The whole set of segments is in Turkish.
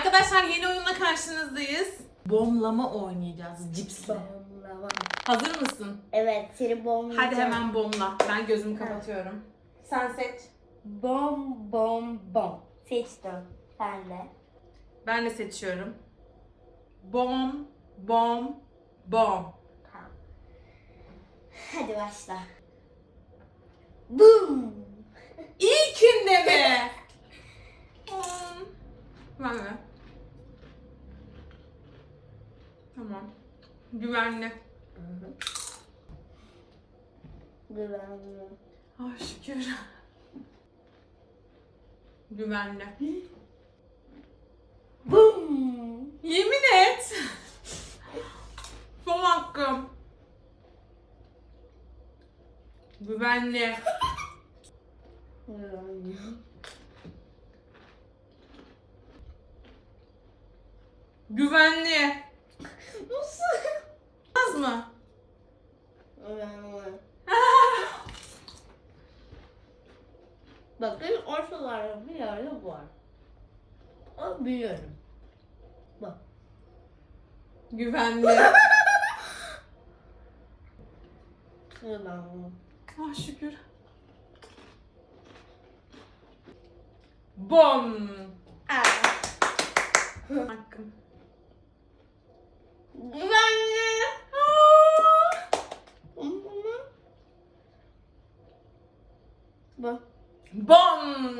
Arkadaşlar yeni oyunla karşınızdayız. Bomlama oynayacağız cipsle. Bomlama. Hazır mısın? Evet seni bomlayacağım. Hadi hemen bomla. Ben gözümü kapatıyorum. Sen seç. Bom bom bom. Seçtim. Sen de. Ben de seçiyorum. Bom, bom, bom. Tamam. Hadi başla. Tamam. Güvenli. Güvenli. Ah şükür. Güvenli. Boom. Yemin et. Son hakkım. Güvenli. Güvenli. Güvenli. Nasıl? Az mı? Güvenli. Bakın ortalarda bir yerde var. O biliyorum. Bak. Güvenli. Güvenli. Ah şükür. Bom. Aa. Hakkım. Güvenli. Aa! Bak. Bom.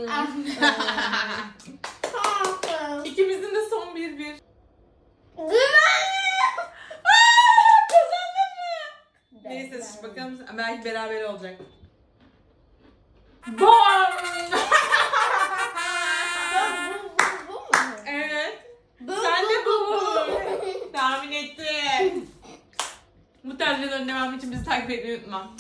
İkimizin de son bir bir. Kazandın mı? Neyse şş, bakalım belki beraber olacak. Bom. Bu evet. Bu, Sen de bu. bu. Tahmin ettim. Bu tarz videoların devamı için bizi takip etmeyi unutma.